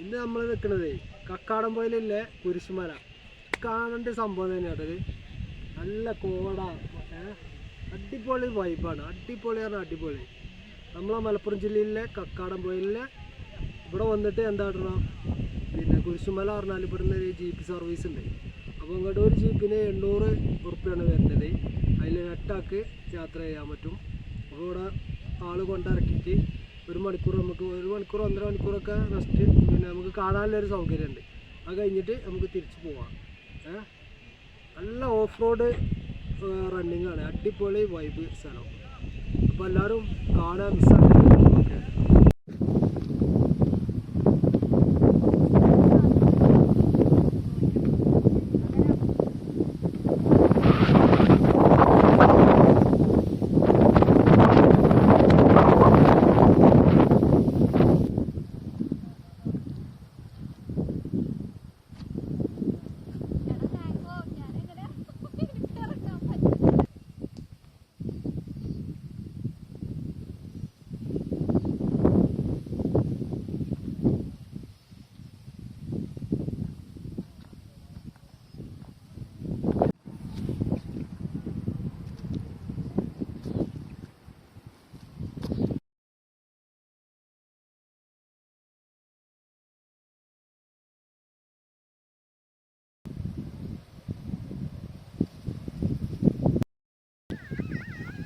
ഇന്ന് നമ്മൾ നിൽക്കുന്നത് കക്കാടംപോയിലില്ലേ കുരിശുമല. കാണേണ്ട സംഭവം തന്നെയാണ് അത് നല്ല കോട അടിപൊളി വൈബാണ് അടിപൊളി പറഞ്ഞാൽ അടിപൊളി. നമ്മളെ മലപ്പുറം ജില്ലയിലെ കക്കാടം പോയിലെ ഇവിടെ വന്നിട്ട് എന്താ പിന്നെ കുരിശുമല പറഞ്ഞാൽ ഇവിടുന്ന് ഒരു ജീപ്പ് സർവീസ് ഉണ്ട്. അപ്പോൾ ഇങ്ങോട്ട് ഒരു ജീപ്പിന് എണ്ണൂറ് ഉറുപ്പ്യാണ് വരുന്നത്. അതിൽ എട്ടാക്ക് യാത്ര ചെയ്യാൻ പറ്റും. അപ്പോൾ ഇവിടെ ആൾ കൊണ്ടിറക്കിയിട്ട് ഒരു മണിക്കൂർ നമുക്ക് ഒരു മണിക്കൂർ ഒന്നര മണിക്കൂറൊക്കെ റെസ്റ്റ് പിന്നെ നമുക്ക് കാണാനുള്ളൊരു സൗകര്യമുണ്ട്. അത് കഴിഞ്ഞിട്ട് നമുക്ക് തിരിച്ചു പോവാം. നല്ല ഓഫ് റോഡ് റണ്ണിങ് ആണ്. അടിപൊളി വൈബ് സ്ഥലം. അപ്പോൾ എല്ലാവരും കാണാൻ മിസ്സാക്കരുത്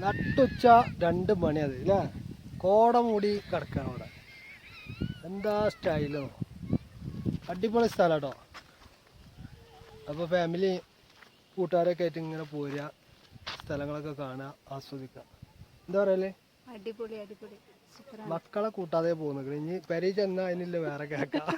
നട്ടുച്ച രണ്ട് മണി അത് അല്ലേ കോട മൂടി കിടക്കണം അവിടെ. എന്താ സ്റ്റൈലോ അടിപൊളി സ്ഥലം കേട്ടോ. അപ്പോൾ ഫാമിലി കൂട്ടുകാരൊക്കെ ആയിട്ട് ഇങ്ങനെ പോരുക സ്ഥലങ്ങളൊക്കെ കാണുക ആസ്വദിക്കുക. എന്താ പറയല്ലേ അടിപൊളി അടിപൊളി. മക്കളെ കൂട്ടാതെ പോകുന്നു. ഇനി പെരി ചെന്നാൽ അതിനില്ല വേറെ കേൾക്കാം.